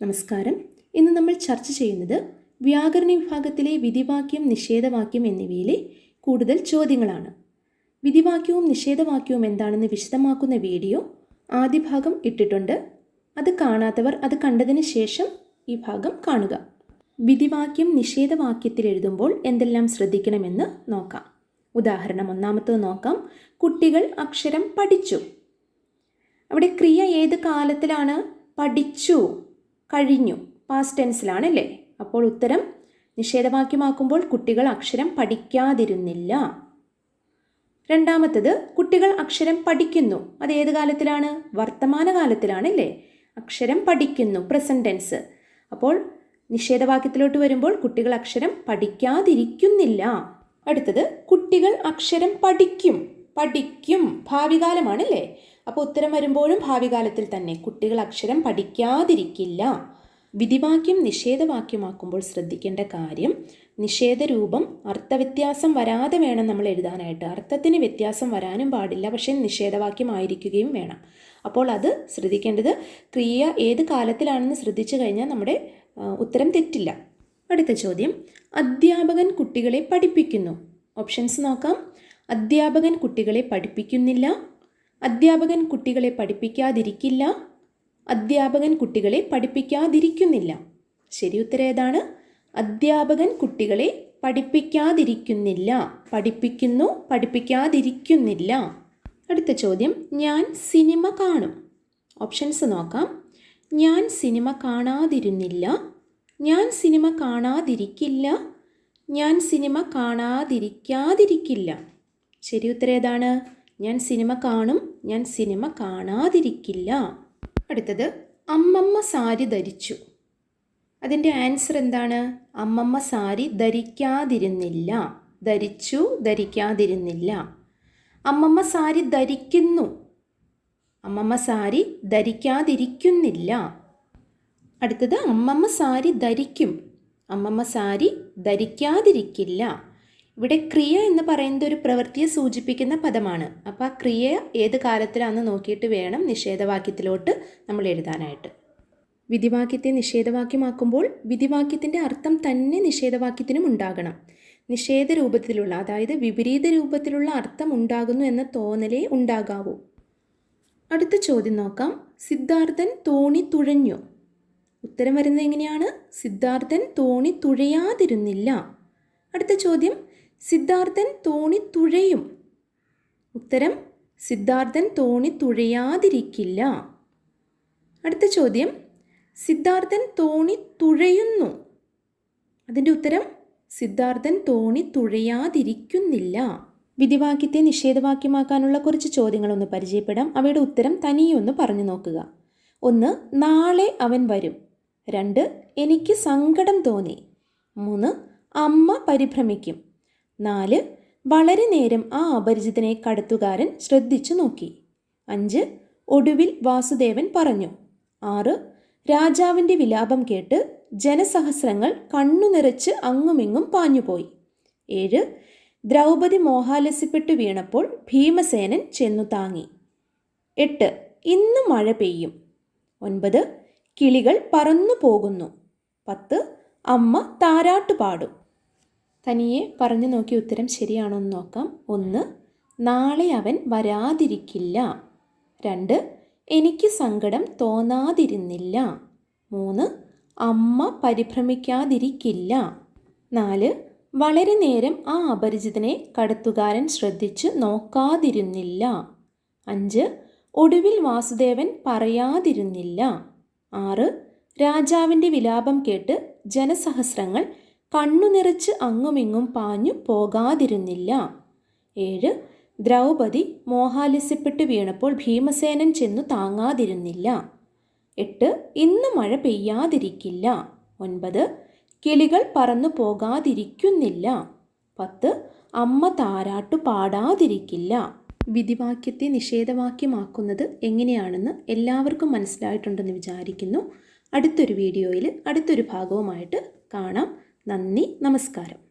നമസ്കാരം. ഇന്ന് നമ്മൾ ചർച്ച ചെയ്യുന്നത് വ്യാകരണ വിഭാഗത്തിലെ വിധിവാക്യം നിഷേധവാക്യം എന്നിവയിലെ കൂടുതൽ ചോദ്യങ്ങളാണ്. വിധിവാക്യവും നിഷേധവാക്യവും എന്താണെന്ന് വിശദമാക്കുന്ന വീഡിയോ ആദ്യ ഭാഗം ഇട്ടിട്ടുണ്ട്. അത് കാണാത്തവർ അത് കണ്ടതിന് ശേഷം ഈ ഭാഗം കാണുക. വിധിവാക്യം നിഷേധവാക്യത്തിൽ എഴുതുമ്പോൾ എന്തെല്ലാം ശ്രദ്ധിക്കണമെന്ന് നോക്കാം. ഉദാഹരണം ഒന്നാമത്തത് നോക്കാം. കുട്ടികൾ അക്ഷരം പഠിച്ചു. അവിടെ ക്രിയ ഏത് കാലത്തിലാണ്? പഠിച്ചു. കഴിഞ്ഞു. പാസ്റ്റ് ടെൻസിലാണ് അല്ലേ അപ്പോൾ ഉത്തരം നിഷേധവാക്യമാക്കുമ്പോൾ കുട്ടികൾ അക്ഷരം പഠിക്കാതിരുന്നില്ല. രണ്ടാമത്തത് കുട്ടികൾ അക്ഷരം പഠിക്കുന്നു. അത് ഏത് കാലത്തിലാണ്? വർത്തമാന കാലത്തിലാണ് അല്ലേ അക്ഷരം പഠിക്കുന്നു പ്രസന്റ് ടെൻസ് അപ്പോൾ നിഷേധവാക്യത്തിലോട്ട് വരുമ്പോൾ കുട്ടികൾ അക്ഷരം പഠിക്കാതിരിക്കുന്നില്ല. അടുത്തത് കുട്ടികൾ അക്ഷരം പഠിക്കും. പഠിക്കും. ഭാവികാലമാണല്ലേ? അപ്പോൾ ഉത്തരം വരുമ്പോഴും ഭാവികാലത്തിൽ തന്നെ കുട്ടികൾ അക്ഷരം പഠിക്കാതിരിക്കില്ല. വിധിവാക്യം നിഷേധവാക്യമാക്കുമ്പോൾ ശ്രദ്ധിക്കേണ്ട കാര്യം നിഷേധരൂപം അർത്ഥവ്യത്യാസം വരാതെ വേണം നമ്മൾ എഴുതാനായിട്ട്. അർത്ഥത്തിന് വ്യത്യാസം വരാനും പാടില്ല പക്ഷേ നിഷേധവാക്യമായിരിക്കുകയും വേണം. അപ്പോൾ അത് ശ്രദ്ധിക്കേണ്ടത് ക്രിയ ഏത് കാലത്തിലാണെന്ന് ശ്രദ്ധിച്ചു കഴിഞ്ഞാൽ നമ്മുടെ ഉത്തരം തെറ്റില്ല. അടുത്ത ചോദ്യം. അധ്യാപകൻ കുട്ടികളെ പഠിപ്പിക്കുന്നു. ഓപ്ഷൻസ് നോക്കാം. അധ്യാപകൻ കുട്ടികളെ പഠിപ്പിക്കുന്നില്ല. അധ്യാപകൻ കുട്ടികളെ പഠിപ്പിക്കാതിരിക്കില്ല. അധ്യാപകൻ കുട്ടികളെ പഠിപ്പിക്കാതിരിക്കുന്നില്ല. ശരി ഉത്തരം ഏതാണ്? അധ്യാപകൻ കുട്ടികളെ പഠിപ്പിക്കാതിരിക്കുന്നില്ല. പഠിപ്പിക്കുന്നു പഠിപ്പിക്കാതിരിക്കുന്നില്ല. അടുത്ത ചോദ്യം. ഞാൻ സിനിമ കാണും. ഓപ്ഷൻസ് നോക്കാം. ഞാൻ സിനിമ കാണാതിരുന്നില്ല. ഞാൻ സിനിമ കാണാതിരിക്കില്ല. ഞാൻ സിനിമ കാണാതിരിക്കാതിരിക്കില്ല. ശരി ഉത്തരം ഏതാണ്? ഞാൻ സിനിമ കാണും ഞാൻ സിനിമ കാണാതിരിക്കില്ല. അടുത്തത് അമ്മമ്മ സാരി ധരിച്ചു. അതിന്റെ ആൻസർ എന്താണ്? അമ്മമ്മ സാരി ധരിക്കാതിരുന്നില്ല. ധരിച്ചു ധരിക്കാതിരുന്നില്ല. അമ്മമ്മ സാരി ധരിക്കുന്നു. അമ്മമ്മ സാരി ധരിക്കാതിരിക്കുന്നില്ല. അടുത്തത് അമ്മമ്മ സാരി ധരിക്കും. അമ്മമ്മ സാരി ധരിക്കാതിരിക്കില്ല. ഇവിടെ ക്രിയ എന്ന് പറയുന്നത് ഒരു പ്രവൃത്തിയെ സൂചിപ്പിക്കുന്ന പദമാണ്. അപ്പോൾ ആ ക്രിയ ഏത് കാലത്തിലാണെന്ന് നോക്കിയിട്ട് വേണം നിഷേധവാക്യത്തിലോട്ട് നമ്മൾ എഴുതാനായിട്ട്. വിധിവാക്യത്തെ നിഷേധവാക്യമാക്കുമ്പോൾ വിധിവാക്യത്തിന്റെ അർത്ഥം തന്നെ നിഷേധവാക്യത്തിനും ഉണ്ടാകണം. നിഷേധ രൂപത്തിലുള്ള അതായത് വിപരീത രൂപത്തിലുള്ള അർത്ഥം ഉണ്ടാകുന്നു എന്ന തോന്നലേ ഉണ്ടാകാവൂ. അടുത്ത ചോദ്യം നോക്കാം. സിദ്ധാർത്ഥൻ തോണി തുഴഞ്ഞു. ഉത്തരം വരുന്നത് എങ്ങനെയാണ്? സിദ്ധാർത്ഥൻ തോണി തുഴയാതിരുന്നില്ല. അടുത്ത ചോദ്യം. സിദ്ധാർത്ഥൻ തോണി തുഴയും. ഉത്തരം സിദ്ധാർത്ഥൻ തോണി തുഴയാതിരിക്കില്ല. അടുത്ത ചോദ്യം സിദ്ധാർത്ഥൻ തോണി തുഴയുന്നു. അതിന്റെ ഉത്തരം സിദ്ധാർത്ഥൻ തോണി തുഴയാതിരിക്കുന്നില്ല. വിധിവാക്യത്തെ നിഷേധവാക്യമാക്കാനുള്ള കുറച്ച് ചോദ്യങ്ങളൊന്ന് പരിചയപ്പെടാം. അവയുടെ ഉത്തരം തനിയൊന്ന് പറഞ്ഞു നോക്കുക. ഒന്ന് നാളെ അവൻ വരും. രണ്ട് എനിക്ക് സങ്കടം തോന്നി. മൂന്ന് അമ്മ പരിഭ്രമിക്കും. നാല് വളരെ നേരം ആ അപരിചിതനെ കടത്തുകാരൻ ശ്രദ്ധിച്ചു നോക്കി. അഞ്ച് ഒടുവിൽ വാസുദേവൻ പറഞ്ഞു. ആറ് രാജാവിന്റെ വിലാപം കേട്ട് ജനസഹസ്രങ്ങൾ കണ്ണു നിറച്ച് അങ്ങുമിങ്ങും പാഞ്ഞുപോയി. ഏഴ് ദ്രൗപദി മോഹാലസ്യപ്പെട്ടു വീണപ്പോൾ ഭീമസേനൻ ചെന്നു താങ്ങി. എട്ട് ഇന്ന് മഴ പെയ്യും. ഒൻപത് കിളികൾ പറന്നു പോകുന്നു. പത്ത് അമ്മ താരാട്ട് പാടും തനിയെ പറഞ്ഞു നോക്കി ഉത്തരം ശരിയാണോ എന്ന് നോക്കാം. ഒന്ന് നാളെ അവൻ വരാതിരിക്കില്ല. രണ്ട് എനിക്ക് സങ്കടം തോന്നാതിരുന്നില്ല. മൂന്ന് അമ്മ പരിഭ്രമിക്കാതിരിക്കില്ല. നാല് വളരെ നേരം ആ അപരിചിതനെ കടത്തുകാരൻ ശ്രദ്ധിച്ച് നോക്കാതിരുന്നില്ല. അഞ്ച് ഒടുവിൽ വാസുദേവൻ പറയാതിരുന്നില്ല. ആറ് രാജാവിന്റെ വിലാപം കേട്ട് ജനസഹസ്രങ്ങൾ കണ്ണു നിറച്ച് അങ്ങുമിങ്ങും പാഞ്ഞു പോകാതിരുന്നില്ല. ഏഴ് ദ്രൗപദി മോഹാലസ്യപ്പെട്ട് വീണപ്പോൾ ഭീമസേനൻ ചെന്നു താങ്ങാതിരുന്നില്ല. എട്ട് ഇന്ന് മഴ പെയ്യാതിരിക്കില്ല. ഒൻപത് കിളികൾ പറന്നു പോകാതിരിക്കുന്നില്ല. പത്ത് അമ്മ താരാട്ടു പാടാതിരിക്കില്ല. വിധിവാക്യത്തെ നിഷേധവാക്യമാക്കുന്നത് എങ്ങനെയാണെന്ന് എല്ലാവർക്കും മനസ്സിലായിട്ടുണ്ടെന്ന് വിചാരിക്കുന്നു. അടുത്തൊരു വീഡിയോയിൽ അടുത്തൊരു ഭാഗവുമായിട്ട് കാണാം. നന്ദി നമസ്കാരം.